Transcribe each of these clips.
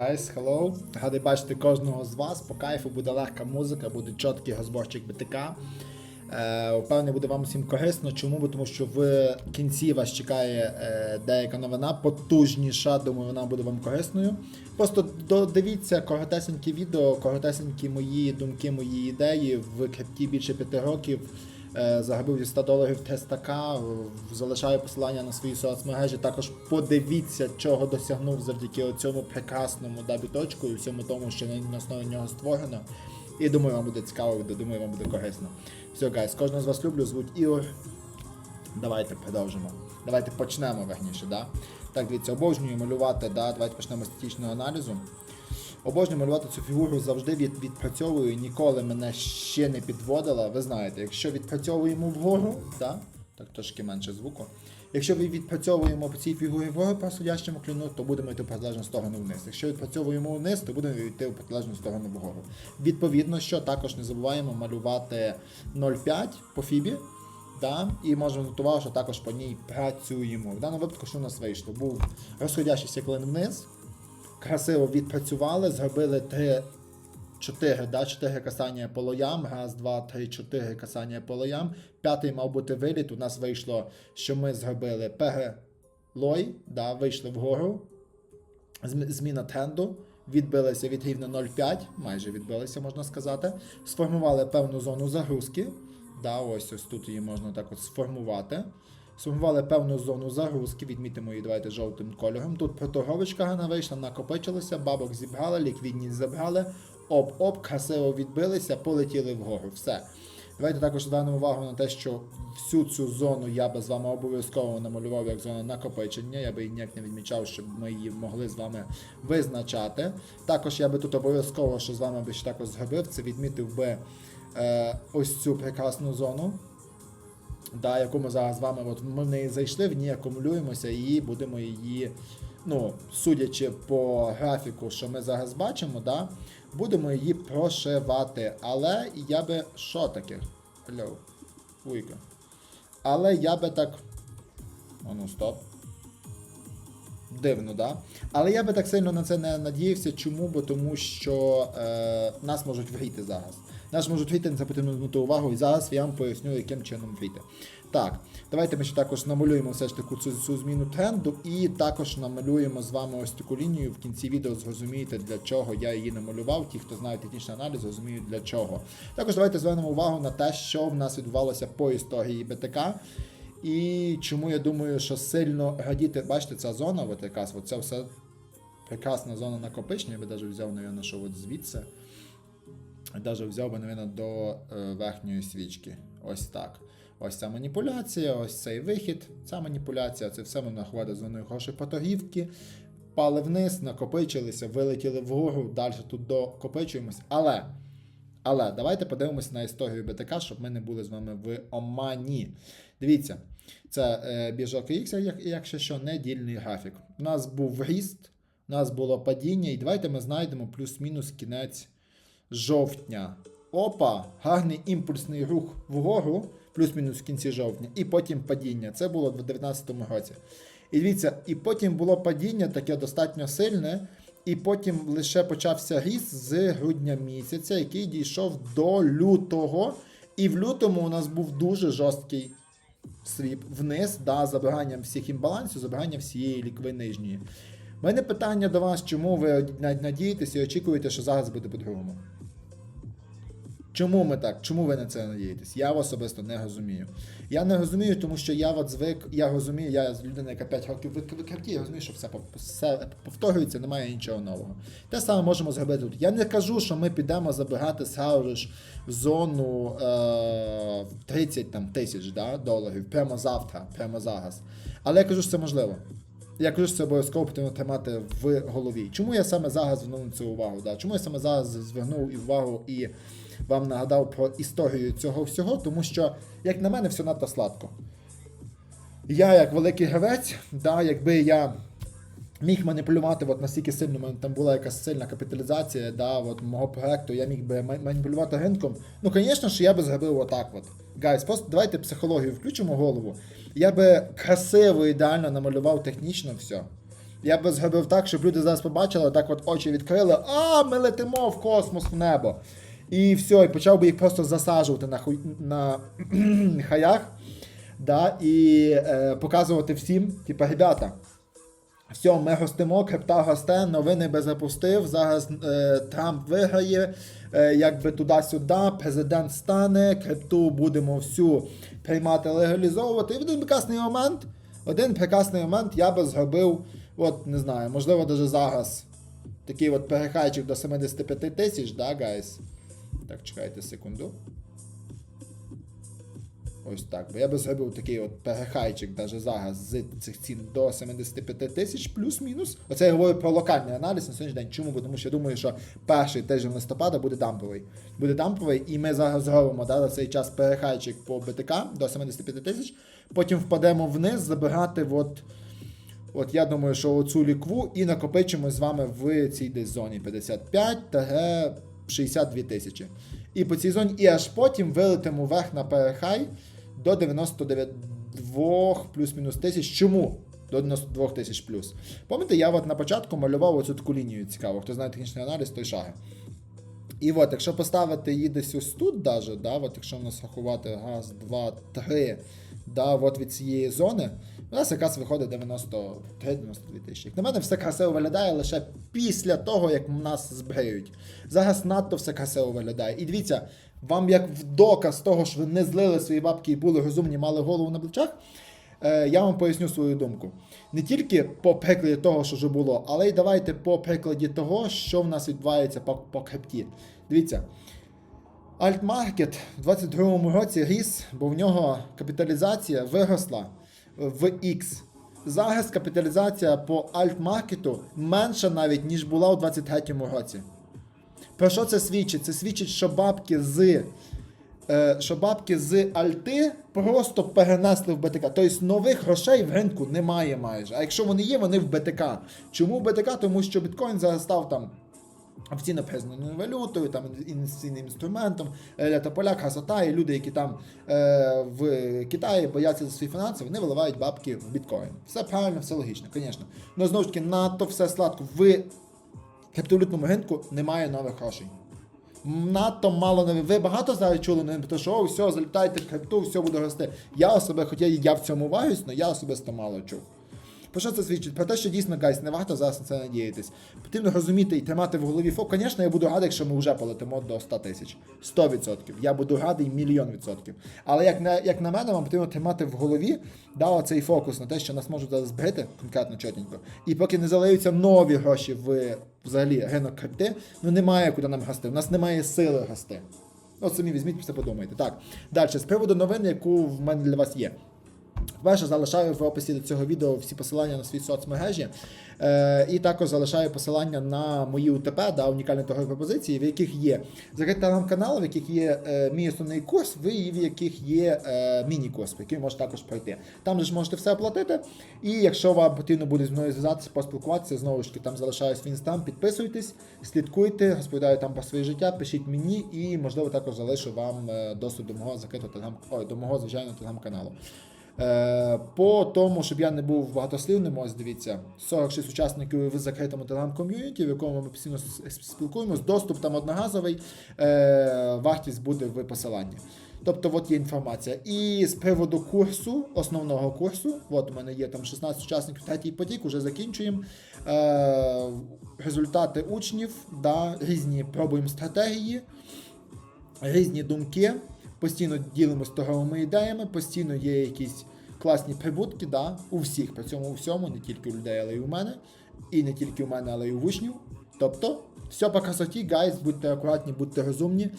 Guys, hello. Радий бачити кожного з вас. По кайфу буде легка музика, буде чіткий розборчик БТК. Е, впевнений, буде вам всім корисно. Чому? Бо Тому що в кінці вас чекає е, деяка новина, потужніша, думаю, вона буде вам корисною. Просто додивіться коротесенькі відео, коротесенькі мої думки, мої ідеї в крипті більше 5 років. Е, Загубив зі 100 доларів 300к, залишаю посилання на свої соцмережі. Також подивіться, чого досягнув завдяки цьому прекрасному дабіточку і всьому тому, що на основі нього створено. І думаю, вам буде цікаво, думаю, вам буде корисно. Все, гайс, кожного з вас люблю, звуть Ігор. Давайте продовжимо. Давайте почнемо верніше, да? Так, дивіться, обожнюю малювати, да? давайте почнемо статичного аналізу. Обожнюю малювати цю фігуру завжди від, відпрацьовую, ніколи мене ще не підводила. Ви знаєте, якщо відпрацьовуємо вгору, да? так трошки менше звуку. Якщо ви відпрацьовуємо по цій фігурі вгору по судящому кліну, то будемо йти в протилежну сторону вниз. Якщо відпрацьовуємо вниз, то будемо йти в протилежну сторону вгору. Відповідно, що також не забуваємо малювати 0,5 по фібі. Да? І можемо нотувати, що також по ній працюємо. В даному випадку, що у нас вийшло? Був розходящийся клин вниз, красиво відпрацювали, зробили 3, 4, да, 4 касання по лоям. Раз, два, три, чотири касання по лоям. П'ятий мав бути виліт. У нас вийшло, що ми зробили перелой, да, вийшли вгору. Зміна тренду. Відбилися від рівня 0,5, майже відбилися, можна сказати. Сформували певну зону загрузки. Да, ось ось тут її можна так от сформувати. Сформували певну зону загрузки, відмітимо її давайте жовтим кольором. Тут проторговочка гарна вийшла, накопичилися, бабок зібрали, ліквідність забрали, оп-оп, красиво відбилися, полетіли вгору. Все. Давайте також звернемо увагу на те, що всю цю зону я би з вами обов'язково намалював як зона накопичення. Я би її ніяк не відмічав, щоб ми її могли з вами визначати. Також я би тут обов'язково, що з вами би ще також зробив, це відмітив би е, ось цю прекрасну зону. Да, яку ми зараз з вами, от ми в неї зайшли, в ній акумулюємося і будемо її, ну, судячи по графіку, що ми зараз бачимо, да, будемо її прошивати. Але я би. Що таке? Hello. Але я би так. О, ну стоп. Дивно, да? Але я би так сильно на це не надіявся. Чому? Бо тому що е, нас можуть вгріти зараз. Нас можуть вгріти, на це потрібно звернути увагу, і зараз я вам поясню, яким чином вгріти. Так, давайте ми ще також намалюємо все ж таки цю, цю зміну тренду, і також намалюємо з вами ось таку лінію. В кінці відео зрозумієте, для чого я її намалював. Ті, хто знає технічний аналіз, зрозуміють для чого. Також давайте звернемо увагу на те, що в нас відбувалося по історії БТК. І чому я думаю, що сильно радіти, бачите, ця зона, от якраз, от це все прекрасна зона накопичення, я би навіть взяв, мабуть, що от звідси. Навіть взяв би, мабуть, до е, верхньої свічки. Ось так. Ось ця маніпуляція, ось цей вихід, ця маніпуляція, це все можна рахувати зоною хорошої паторгівки. Пали вниз, накопичилися, вилетіли вгору, далі тут докопичуємось. Але, але давайте подивимося на історію БТК, щоб ми не були з вами в омані. Дивіться, це е, біжок X, як, якщо що, недільний графік. У нас був ріст, у нас було падіння, і давайте ми знайдемо плюс-мінус кінець жовтня. Опа, гарний імпульсний рух вгору, плюс-мінус в кінці жовтня, і потім падіння. Це було в 2019 році. І дивіться, і потім було падіння таке достатньо сильне, і потім лише почався ріст з грудня місяця, який дійшов до лютого. І в лютому у нас був дуже жорсткий сліп вниз, да, забиранням всіх імбалансів, забиранням всієї лікви нижньої. У мене питання до вас, чому ви надієтеся і очікуєте, що зараз буде по-другому? Чому ми так? Чому ви на це надієтесь? Я особисто не розумію. Я не розумію, тому що я от звик, я розумію, я людина, яка 5 років в я розумію, що все, все повторюється, немає нічого нового. Те саме можемо зробити тут. Я не кажу, що ми підемо забирати ж в зону е, 30 там, тисяч да, доларів прямо завтра, прямо зараз. Але я кажу, що це можливо. Я кажу, що це обов'язково потрібно тримати в голові. Чому я саме зараз звернув це увагу? Да? Чому я саме зараз звернув і увагу і вам нагадав про історію цього всього? Тому що, як на мене, все надто сладко. Я, як великий гравець, да, якби я міг маніпулювати от настільки сильно, там була якась сильна капіталізація да, от мого проекту, я міг би маніпулювати ринком. Ну, звісно ж, я би зробив отак. От. Гайс, просто давайте психологію включимо голову. Я би красиво, ідеально намалював технічно все. Я би зробив так, щоб люди зараз побачили, так от очі відкрили, а ми летимо в космос в небо. І все, і почав би їх просто засаджувати на, хуй, на хаях, да, і е, показувати всім, типа, ребята, все, ми гостимо, крипта госте, новини би запустив. Зараз е, Трамп виграє, е, якби туди-сюди, президент стане, крипту будемо всю приймати, легалізовувати. І в один прекрасний момент, один прекрасний момент я би зробив, от не знаю, можливо, навіть зараз такий от перехайчик до 75 тисяч, да, гайс? Так, чекайте секунду. Ось так. Бо я би зробив такий от перехайчик навіть зараз з цих цін до 75 тисяч плюс-мінус. Оце я говорю про локальний аналіз на сьогоднішній день. Чому? Бо Тому що я думаю, що перший тиждень листопада буде дамповий. Буде дамповий, і ми зараз зробимо да, за цей час перехайчик по БТК до 75 тисяч. Потім впадемо вниз, забирати от. От я думаю, що оцю лікву і накопичимо з вами в цій десь зоні 55 та 62 тисячі. І по цій зоні, і аж потім вилетимо вверх на перехай до 92 плюс-мінус тисяч. Чому? До 92 тисяч плюс. Пам'ятаєте, я от на початку малював оцю таку лінію цікаву. Хто знає технічний аналіз, той шаги. І от, якщо поставити її десь ось тут, даже, да, от якщо в нас рахувати раз, два, три, да, от від цієї зони, у нас якраз виходить 93-92 тисячі. Як на мене, все красиво виглядає лише після того, як нас збриють. Зараз надто все красиво виглядає. І дивіться, вам як в доказ того, що ви не злили свої бабки і були розумні, мали голову на плечах. Е, Я вам поясню свою думку. Не тільки по прикладі того, що вже було, але й давайте по прикладі того, що в нас відбувається по, по крипті. Дивіться, Альтмаркет в 22-му році ріс, бо в нього капіталізація виросла в X. Зараз капіталізація по альтмаркету менша навіть, ніж була у 23-му році. Про що це свідчить? Це свідчить, що бабки з е, що бабки з Альти просто перенесли в БТК. Тобто нових грошей в ринку немає майже. А якщо вони є, вони в БТК. Чому в БТК? Тому що біткоін зараз став там. Офіційно признаною валютою, там інвестиційним інструментом, е, та поляк, красота, і люди, які там е, в Китаї бояться за свої фінанси, вони виливають бабки в біткоін. Все правильно, все логічно, звісно. Ну знову ж таки, надто все сладко. В криптовалютному ринку немає нових грошей. Надто мало нових. Ви багато зараз чули новин, що о, все, залітайте в крипту, все буде рости. Я особисто, хоча я в цьому вагаюсь, але я особисто мало чув. Про що це свідчить? Про те, що дійсно, гайс, не варто зараз на це надіятись. Потрібно розуміти і тримати в голові фок. Звісно, я буду радий, якщо ми вже полетимо до 100 тисяч. 100%. Я буду радий мільйон відсотків. Але як на, як на мене, вам потрібно тримати в голові да, оцей фокус на те, що нас можуть зараз збити конкретно чотенько. І поки не залиються нові гроші в взагалі ринок крипти, ну немає куди нам гасти. У нас немає сили гасти. От самі візьміть, все подумайте. Так, далі, з приводу новин, яку в мене для вас є. Перше, залишаю в описі до цього відео всі посилання на свої соцмережі. Е, і також залишаю посилання на мої УТП, да, унікальні торгові пропозиції, в яких є закритий телеграм-канал, в яких є е, мій основний курс, в і в яких є е, міні-курс, який можете також пройти. Там же ж можете все оплатити. І якщо вам потрібно буде зі мною зв'язатися, поспілкуватися, знову ж таки там залишаю свій інстаграм, підписуйтесь, слідкуйте, розповідаю там про своє життя, пишіть мені і, можливо, також залишу вам е, доступ до мого закритого телеграм, до мого звичайного телеграм-каналу. Е, По тому, щоб я не був багатослівним, ось дивіться, 46 учасників в закритому телеграм-ком'юніті, в якому ми постійно с- спілкуємось. Доступ там одноразовий, е, вартість буде в посиланні. Тобто, от є інформація. І з приводу курсу, основного курсу, от у мене є там 16 учасників, третій потік, уже закінчуємо. Е, результати учнів, да, різні пробуємо стратегії різні думки, постійно ділимося торговими ідеями, постійно є якісь класні прибутки, да, у всіх, при цьому у всьому, не тільки у людей, але й у мене, і не тільки у мене, але й у вишнів. Тобто, все по красоті, гайз, будьте акуратні, будьте розумні.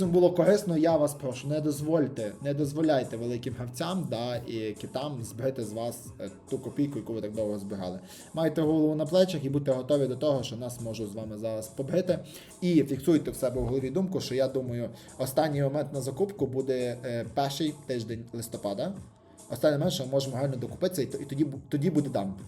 Вам було корисно, я вас прошу, не дозвольте, не дозволяйте великим гравцям да, і китам збити з вас е, ту копійку, яку ви так довго збирали. Майте голову на плечах і будьте готові до того, що нас можуть з вами зараз побити. І фіксуйте в себе в голові думку, що я думаю, останній момент на закупку буде е, перший тиждень листопада. Останній момент, що ми можемо реально докупитися, і, тоді, тоді буде дамп.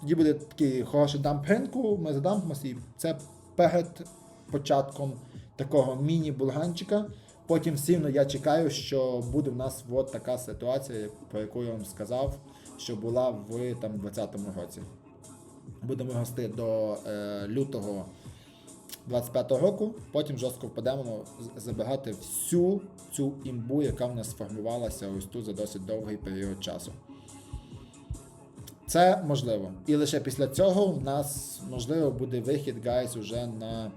Тоді буде такий хороший дамп ринку, ми задампимося, і це перед початком такого міні-булганчика. Потім рівно я чекаю, що буде в нас от така ситуація, про яку я вам сказав, що була в там 20-му році. Будемо гости до е, лютого 25-го року. Потім жорстко впадемо з- забирати всю цю імбу, яка в нас сформувалася ось тут за досить довгий період часу. Це можливо. І лише після цього в нас можливо буде вихід, гайс, уже на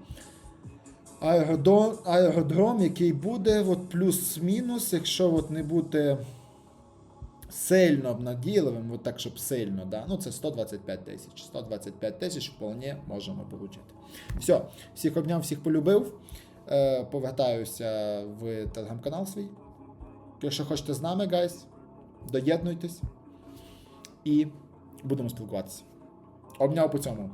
аеродром, аеродром який буде от плюс-мінус, якщо от не бути сильно обнадійливим, от так, щоб сильно, да? ну це 125 тисяч. 125 тисяч вполне можемо отримати. Все, всіх обняв, всіх полюбив. Е, повертаюся в телеграм-канал свій. Якщо хочете з нами, гайс, доєднуйтесь і будемо спілкуватися. Обняв по цьому.